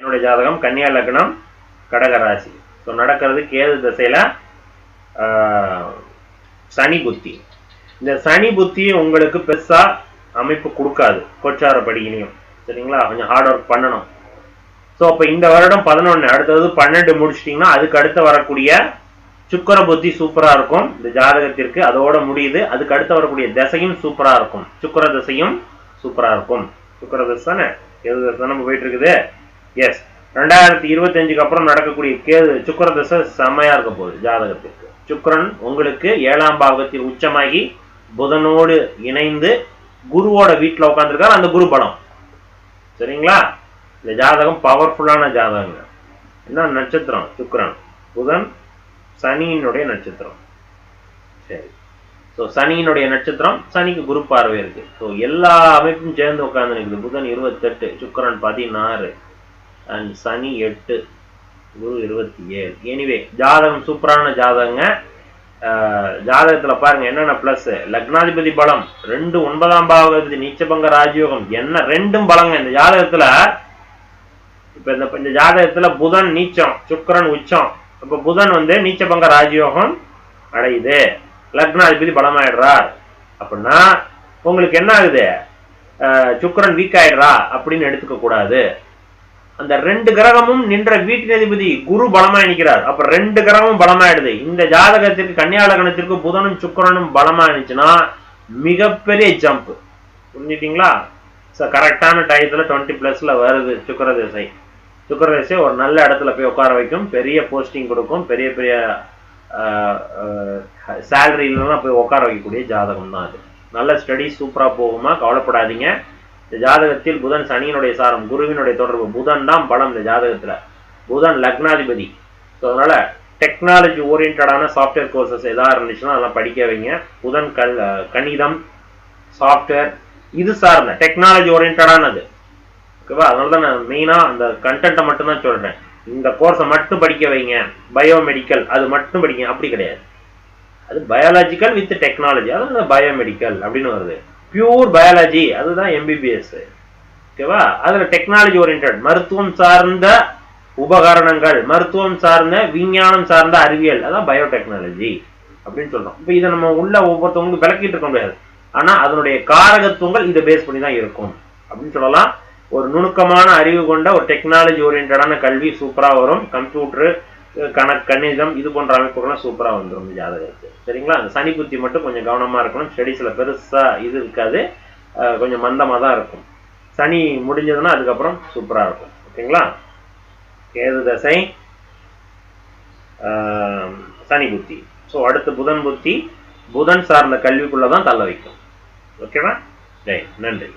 என்னுடைய ஜாதகம் கன்னியா லக்னம் கடகராசி ஸோ நடக்கிறது கேது திசையில ஆஹ், சனி புத்தி. இந்த சனி புத்தி உங்களுக்கு பெருசா அமைப்பு கொடுக்காது கோச்சார படிக்கலையும் சரிங்களா? கொஞ்சம் ஹார்ட் ஒர்க் பண்ணணும். ஸோ அப்போ இந்த வருடம் பதினொன்று அடுத்தது பன்னெண்டு முடிச்சிட்டிங்கன்னா அதுக்கு அடுத்து வரக்கூடிய சுக்கர புத்தி சூப்பரா இருக்கும். இந்த ஜாதகத்திற்கு அதோட முடியுது. அதுக்கு அடுத்து வரக்கூடிய திசையும் சூப்பரா இருக்கும். சுக்கர திசையும் சூப்பரா இருக்கும். சுக்கர திசை தானே? எது திசை நம்ம போயிட்டு இருக்குது. எஸ் ரெண்டாயிரத்தி இருபத்தஞ்சுக்கு அப்புறம் நடக்கக்கூடிய கேது சுக்கர திசை செம்மையா இருக்க போகுது ஜாதகத்திற்கு. சுக்கரன் உங்களுக்கு ஏழாம் பாவகத்தில் உச்சமாகி புதனோடு இணைந்து குருவோட வீட்டில் உட்காந்துருக்காரு அந்த குரு பலம். சரிங்களா? இந்த ஜாதகம் பவர்ஃபுல்லான ஜாதகங்க. என்ன? நட்சத்திரம் சுக்கரன். புதன் சனியினுடைய நட்சத்திரம். சரி. ஸோ சனியினுடைய நட்சத்திரம் சனிக்கு குரு பார்வை இருக்கு. ஸோ எல்லா அமைப்பும் சேர்ந்து உட்கார்ந்து நிற்குது புதன் இருபத்தெட்டு சுக்கரன் பதினாறு. அண்ட் சனி எட்டு குரு இருபத்தி ஏழு. எனிவே ஜாதகம் சூப்பரான ஜாதகங்க. ஆஹ் ஜாதகத்துல பாருங்க என்னென்ன பிளஸ் லக்னாதிபதி பலம் ரெண்டு ஒன்பதாம் பாவகதி நீச்சபங்க ராஜயோகம் என்ன ரெண்டும் பலங்க. இந்த ஜாதகத்துல இப்ப இந்த இந்த ஜாதகத்துல புதன் நீச்சம் சுக்கரன் உச்சம். இப்ப புதன் வந்து நீச்சபங்க ராஜயோகம் அடையுது. லக்னாதிபதி பலமாயிடுறார். அப்படின்னா உங்களுக்கு என்ன ஆகுது? சுக்கரன் வீக் ஆயிடுறா அப்படின்னு எடுத்துக்க கூடாது அந்த ரெண்டு கிரகமும் நின்ற வீட்டினதிபதி குரு பலமா நிற்கிறார் அப்ப ரெண்டு கிரகமும் பலமாயிடுது. இந்த ஜாதகத்திற்கு கன்னியாலகணத்திற்கு புதனும் சுக்கிரனும் பலமா இருந்துச்சுன்னா மிகப்பெரிய ஜம்ப் புரிஞ்சுட்டீங்களா? சார் கரெக்டான டயத்துல டுவெண்ட்டி பிளஸ்ல வருது சுக்கர திசை. சுக்கர திசை ஒரு நல்ல இடத்துல போய் உட்கார வைக்கும். பெரிய போஸ்டிங் கொடுக்கும். பெரிய பெரிய சேலரியிலலாம் போய் உட்கார வைக்கக்கூடிய ஜாதகம் தான் அது. நல்ல ஸ்டடி சூப்பரா போகுமா? கவலைப்படாதீங்க. இந்த ஜாதகத்தில் புதன் சனியினுடைய சாரம் குருவினுடைய தொடர்பு. புதன் தான் பலம் இந்த ஜாதகத்தில். புதன் லக்னாதிபதி. ஸோ அதனால டெக்னாலஜி ஓரியன்டான சாஃப்ட்வேர் கோர்சஸ் எதாவது இருந்துச்சுன்னா அதெல்லாம் படிக்க வைங்க. புதன் கல் கணிதம் சாஃப்ட்வேர் இது சார்ந்த டெக்னாலஜி ஓரியன்டானது ஓகேவா அதனால தான் நான் மெயினாக அந்த கண்டென்ட்டை மட்டும் தான் இந்த கோர்ஸை மட்டும் படிக்க வைங்க. பயோமெடிக்கல் அது மட்டும் படிக்க அப்படி கிடையாது. அது பயாலஜிக்கல் வித் டெக்னாலஜி அதான் பயோமெடிக்கல் அப்படின்னு வருது. பியூர் பயாலஜி அதுதான் எம்பிபிஎஸ் ஓகேவா? அதுல டெக்னாலஜி ஓரியன்ட் மருத்துவம் சார்ந்த உபகரணங்கள் மருத்துவம் சார்ந்த விஞ்ஞானம் சார்ந்த அறிவியல் அதான் பயோடெக்னாலஜி அப்படின்னு சொல்றோம். இப்போ இதை நம்ம உள்ள ஒவ்வொருத்தவங்களுக்கு விளக்கிட்டு இருக்க முடியாது. ஆனா அதனுடைய காரகத்துவங்கள் இதை பேஸ் பண்ணி தான் இருக்கும். அப்படின்னு சொல்லலாம். ஒரு நுணுக்கமான அறிவு கொண்ட ஒரு டெக்னாலஜி ஓரியன்டான கல்வி சூப்பரா வரும். கம்ப்யூட்டர் கணக்கு கணிதம் இது போன்ற அமைப்புகள்லாம் சூப்பராக வந்துடும் இந்த ஜாதகத்துக்கு சரிங்களா? அந்த சனி புத்தி மட்டும் கொஞ்சம் கவனமாக இருக்கணும். ஸ்டடீஸ்ல பெருசாக இது இருக்காது. கொஞ்சம் மந்தமாக தான் இருக்கும். சனி முடிஞ்சதுன்னா அதுக்கப்புறம் சூப்பராக இருக்கும். ஓகேங்களா? கேது தசை ஆஹ் சனி புத்தி. ஸோ அடுத்து புதன் புத்தி. புதன் சார்ந்த கல்விக்குள்ளே தான் தள்ள வைக்கும். ஓகேவா? ரைட் நன்றி.